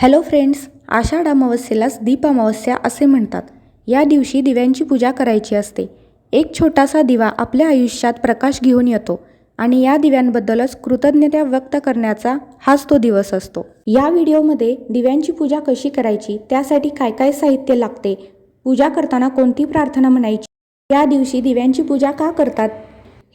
Hello friends आषाढ अमावस्येलाच दीप अमावस्या असे म्हणतात. या दिवशी दिव्यांची पूजा करायची असते. एक छोटासा दिवा आपल्या आयुष्यात प्रकाश घेऊन येतो आणि या दिव्यांबद्दलच कृतज्ञता व्यक्त करण्याचा हाच तो दिवस असतो. या व्हिडिओमध्ये दिव्यांची पूजा कशी करायची त्यासाठी काय काय साहित्य लागते पूजा करताना कोणती प्रार्थना म्हणायची या दिवशी दिव्यांची पूजा का करतात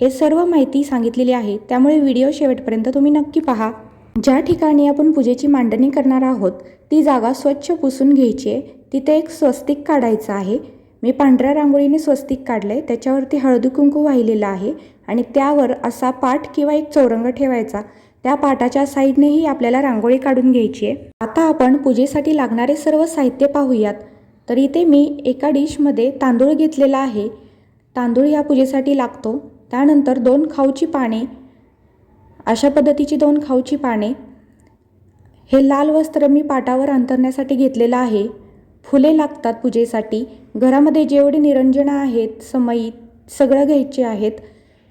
हे सर्व माहिती सांगितलेली आहे. त्यामुळे व्हिडिओ शेवटपर्यंत तुम्ही नक्की पहा. ज्या ठिकाणी आपण पूजेची मांडणी करणार आहोत ती जागा स्वच्छ पुसून घ्यायची आहे. तिथे एक स्वस्तिक काढायचं आहे. मी पांढऱ्या रांगोळीने स्वस्तिक काढलं आहे त्याच्यावरती हळदी कुंकू वाहिलेलं आहे आणि त्यावर असा पाठ किंवा एक चौरंग ठेवायचा. त्या पाटाच्या साईडनेही आपल्याला रांगोळी काढून घ्यायची आहे. आता आपण पूजेसाठी लागणारे सर्व साहित्य पाहूयात. तर इथे मी एका डिशमध्ये तांदूळ घेतलेला आहे. तांदूळ या पूजेसाठी लागतो. त्यानंतर दोन खाऊची पाने अशा पद्धतीची दोन खाऊची पाने. हे लाल वस्त्र मी पाटावर अंतरण्यासाठी घेतलेलं आहे. फुले लागतात पूजेसाठी. घरामध्ये जेवढी निरंजनं आहेत समयी सगळं घ्यायचे आहेत.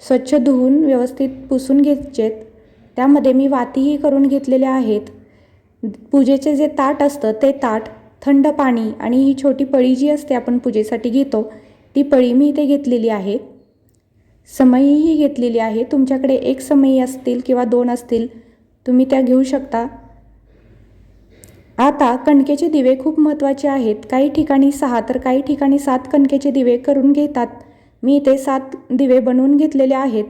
स्वच्छ धुवून व्यवस्थित पुसून घ्यायचेत. त्यामध्ये मी वातीही करून घेतलेल्या आहेत. पूजेचे जे ताट असतं ते ताट थंड पाणी आणि ही छोटी पळी जी असते आपण पूजेसाठी घेतो ती पळी मी इथे घेतलेली आहे. समईही घेतलेली आहे. तुमच्याकडे एक समई असतील किंवा दोन असतील तुम्ही त्या घेऊ शकता. आता कणकेचे दिवे खूप महत्त्वाचे आहेत. काही ठिकाणी सहा तर काही ठिकाणी सात कणकेचे दिवे करून घेतात. मी इथे सात दिवे बनवून घेतलेले आहेत.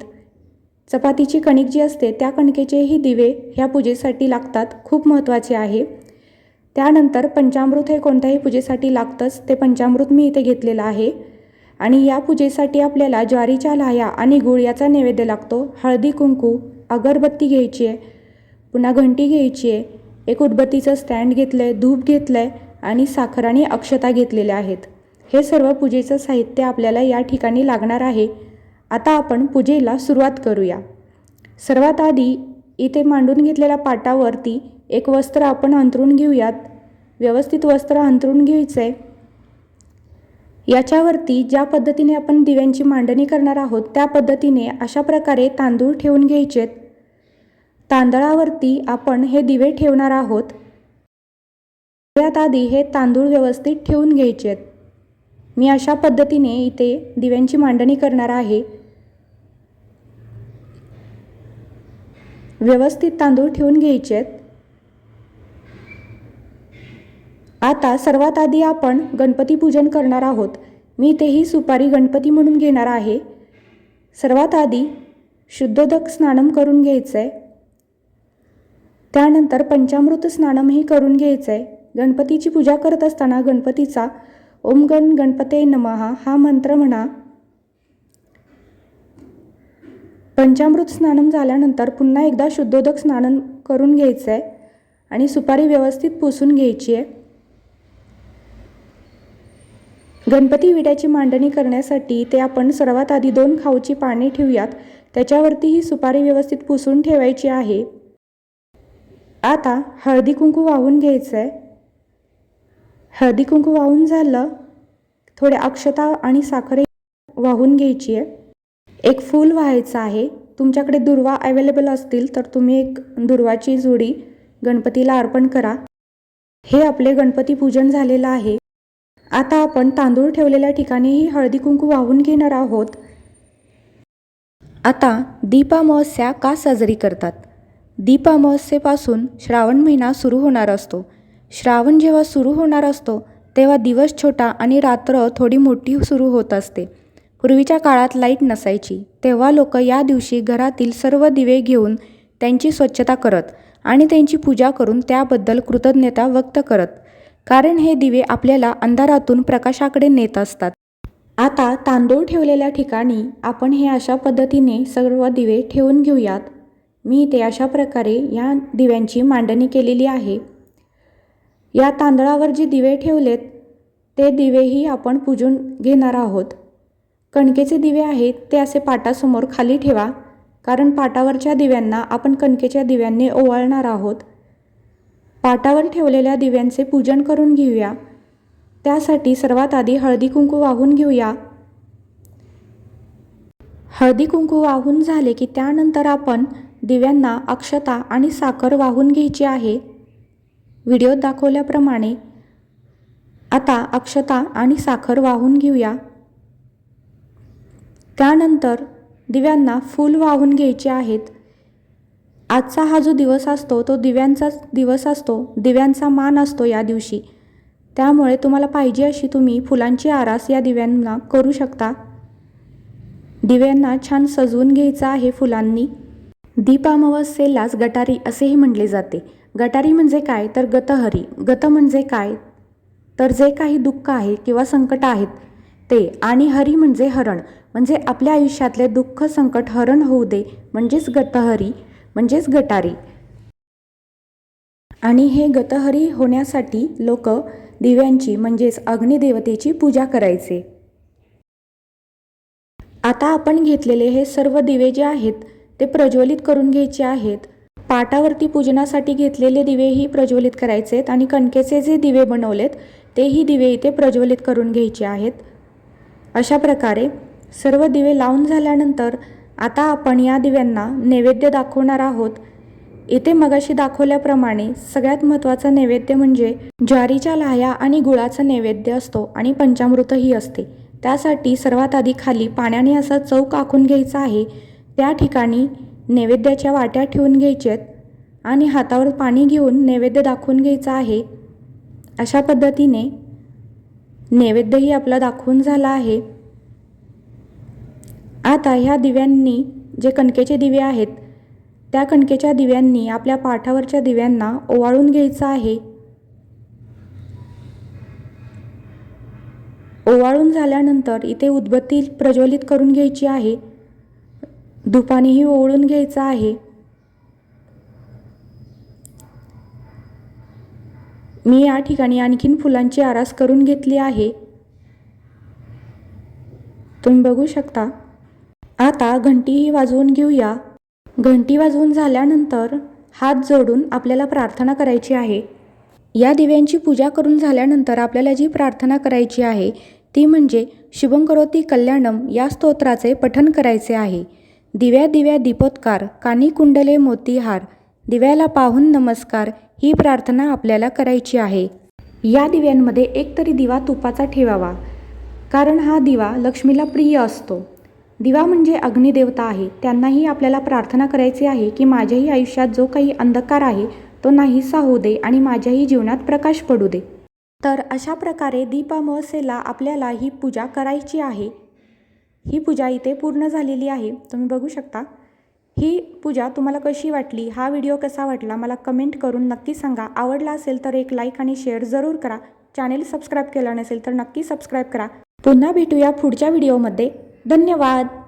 चपातीची कणिक जी असते त्या कणकेचेही दिवे ह्या पूजेसाठी लागतात. खूप महत्त्वाचे आहे. त्यानंतर पंचामृत हे कोणत्याही पूजेसाठी लागतंच. ते पंचामृत मी इथे घेतलेलं आहे. आणि या पूजेसाठी आपल्याला ज्वारीच्या लाह्या आणि गुळ याचा नैवेद्य लागतो. हळदी कुंकू अगरबत्ती घ्यायची आहे पुन्हा घंटी घ्यायची आहे एक उदबत्तीचं स्टँड घेतलं आहे धूप घेतलं आहे आणि साखर आणि अक्षता घेतलेल्या आहेत. हे सर्व पूजेचं साहित्य आपल्याला या ठिकाणी लागणार आहे. आता आपण पूजेला सुरुवात करूया. सर्वात आधी इथे मांडून घेतलेल्या पाटावरती एक वस्त्र आपण अंथरून घेऊयात. व्यवस्थित वस्त्र अंथरून घ्यायचं आहे याच्यावरती ज्या पद्धतीने आपण दिव्यांची मांडणी करणार आहोत त्या पद्धतीने अशा प्रकारे तांदूळ ठेवून घ्यायचेत. तांदळावरती आपण हे दिवे ठेवणार आहोत. सगळ्यात आधी हे तांदूळ व्यवस्थित ठेवून घ्यायचे आहेत मी अशा पद्धतीने इथे दिव्यांची मांडणी करणार आहे. व्यवस्थित तांदूळ ठेवून घ्यायचे आहेत आता सर्वात आधी आपण गणपती पूजन करणार आहोत. मी तेही सुपारी गणपती म्हणून घेणार आहे. सर्वात आधी शुद्धोदक स्नानम करून घ्यायचं आहे त्यानंतर पंचामृत स्नानमही करून घ्यायचं आहे गणपतीची पूजा करत असताना गणपतीचा ओम गण गणपते नमहा हा मंत्र म्हणा. पंचामृत स्नानम झाल्यानंतर पुन्हा एकदा शुद्धोदक स्नान करून घ्यायचं आहे आणि सुपारी व्यवस्थित पुसून घ्यायची आहे गणपती विड्याची मांडणी करण्यासाठी ते आपण सर्वात आधी दोन खाऊची पाने ठेवूयात. त्याच्यावरती ही सुपारी व्यवस्थित पुसून ठेवायची आहे. आता हळदी कुंकू वाहून घ्यायचं आहे हळदी कुंकू वाहून झालं थोड्या अक्षता आणि साखर वाहून घ्यायची आहे एक फूल व्हायचं आहे. तुमच्याकडे दुर्वा अवेलेबल असतील तर तुम्ही एक दुर्वाची जोडी गणपतीला अर्पण करा. हे आपले गणपती पूजन झालेलं आहे. आता आपण तांदूळ ठेवलेल्या ठिकाणीही हळदी कुंकू वाहून घेणार आहोत. आता दीपामावस्या का साजरी करतात? दीपामावस्येपासून श्रावण महिना सुरू होणार असतो. श्रावण जेव्हा सुरू होणार असतो तेव्हा दिवस छोटा आणि रात्र थोडी मोठी सुरू होत असते. पूर्वीच्या काळात लाइट नसायची तेव्हा लोक या दिवशी घरातील सर्व दिवे घेऊन त्यांची स्वच्छता करत आणि त्यांची पूजा करून त्याबद्दल कृतज्ञता व्यक्त करत. कारण हे दिवे आपल्याला अंधारातून प्रकाशाकडे नेत असतात. आता तांदूळ ठेवलेल्या ठिकाणी आपण हे अशा पद्धतीने सर्व दिवे ठेवून घेऊयात. मी इथे अशा प्रकारे या दिव्यांची मांडणी केलेली आहे. या तांदळावर जे दिवे ठेवलेत ते दिवेही आपण पूजून घेणार आहोत. कणकेचे दिवे आहेत ते असे पाटासमोर खाली ठेवा कारण पाटावरच्या दिव्यांना आपण कणकेच्या दिव्यांनी ओवाळणार आहोत. पाटावर ठेवलेल्या दिव्यांचे पूजन करून घेऊया. त्यासाठी सर्वात आधी हळदी कुंकू वाहून घेऊया. हळदी कुंकू वाहून झाले की त्यानंतर आपण दिव्यांना अक्षता आणि साखर वाहून घ्यायची आहे. व्हिडिओत दाखवल्याप्रमाणे आता अक्षता आणि साखर वाहून घेऊया. त्यानंतर दिव्यांना फूल वाहून घ्यायचे आहेत. आजचा हा जो दिवस असतो तो दिव्यांचाच दिवस असतो दिव्यांचा मान असतो या दिवशी. त्यामुळे तुम्हाला पाहिजे अशी तुम्ही फुलांची आरास या दिव्यांना करू शकता. दिव्यांना छान सजवून घ्यायचं आहे फुलांनी. दीपामावस्येलाच गटारी असेही म्हणले जाते. गटारी म्हणजे काय? तर गतहरी. गत म्हणजे काय? तर जे काही दुःख आहे किंवा संकट आहेत ते. आणि हरी म्हणजे हरण. म्हणजे आपल्या आयुष्यातले दुःख संकट हरण होऊ दे. म्हणजेच गतहरी. म्हणजेच गटारी. आणि हे गतहरी होण्यासाठी लोक दिव्यांची म्हणजेच अग्निदेवतेची पूजा करायचे. आता आपण घेतलेले हे सर्व दिवे जे आहेत ते प्रज्वलित करून घ्यायचे आहेत. पाटावरती पूजनासाठी घेतलेले दिवेही प्रज्वलित करायचे आहेत आणि कणकेचे जे दिवे बनवलेत तेही दिवे इथे प्रज्वलित करून घ्यायचे आहेत. अशा प्रकारे सर्व दिवे लावून झाल्यानंतर आता आपण या दिव्यांना नैवेद्य दाखवणार आहोत. इथे मगाशी दाखवल्याप्रमाणे सगळ्यात महत्त्वाचा नैवेद्य म्हणजे ज्वारीच्या लाह्या आणि गुळाचा नैवेद्य असतो आणि पंचामृतही असते. त्यासाठी सर्वात आधी खाली पाण्याने असा चौक आखून घ्यायचा आहे. त्या ठिकाणी नैवेद्याच्या वाट्या ठेवून घ्यायच्यात आणि हातावर पाणी घेऊन नैवेद्य दाखवून घ्यायचा आहे. अशा पद्धतीने नैवेद्यही आपला दाखवून झाला आहे. आता ह्या दिव्यांनी जे कणकेचे दिवे आहेत त्या कणकेच्या दिव्यांनी आपल्या पाठावरच्या दिव्यांना ओवाळून घ्यायचं आहे. ओवाळून झाल्यानंतर इथे उदबत्ती प्रज्वलित करून घ्यायची आहे. धुपानेही ओवळून घ्यायचं आहे. मी या ठिकाणी आणखीन फुलांची आरास करून घेतली आहे. तुम्ही बघू शकता आता घंटीही वाजवून घेऊया. घंटी वाजवून झाल्यानंतर हात जोडून आपल्याला प्रार्थना करायची आहे. या दिव्यांची पूजा करून झाल्यानंतर आपल्याला जी प्रार्थना करायची आहे ती म्हणजे शुभं करोती कल्याणम या स्तोत्राचे पठन करायचे आहे. दिव्या दिव्या दीपोत्कार कानी कुंडले मोतीहार दिव्याला पाहून नमस्कार ही प्रार्थना आपल्याला करायची आहे. या दिव्यांमध्ये एकतरी दिवा तुपाचा ठेवावा. कारण हा दिवा लक्ष्मीला प्रिय असतो. दिवा म्हणजे अग्निदेवता आहे. त्यांनाही आपल्याला प्रार्थना करायची आहे की माझ्याही आयुष्यात जो काही अंधकार आहे तो नाहीसा होऊ दे आणि माझ्याही जीवनात प्रकाश पडू दे. तर अशा प्रकारे दीपामहसेला आपल्याला ही पूजा करायची आहे. ही पूजा इथे पूर्ण झालेली आहे. तुम्ही बघू शकता. ही पूजा तुम्हाला कशी वाटली? हा व्हिडिओ कसा वाटला? मला कमेंट करून नक्की सांगा. आवडला असेल तर एक लाईक आणि शेअर जरूर करा. चॅनेल सबस्क्राईब केला नसेल तर नक्की सबस्क्राईब करा. पुन्हा भेटूया पुढच्या व्हिडिओमध्ये. धन्यवाद.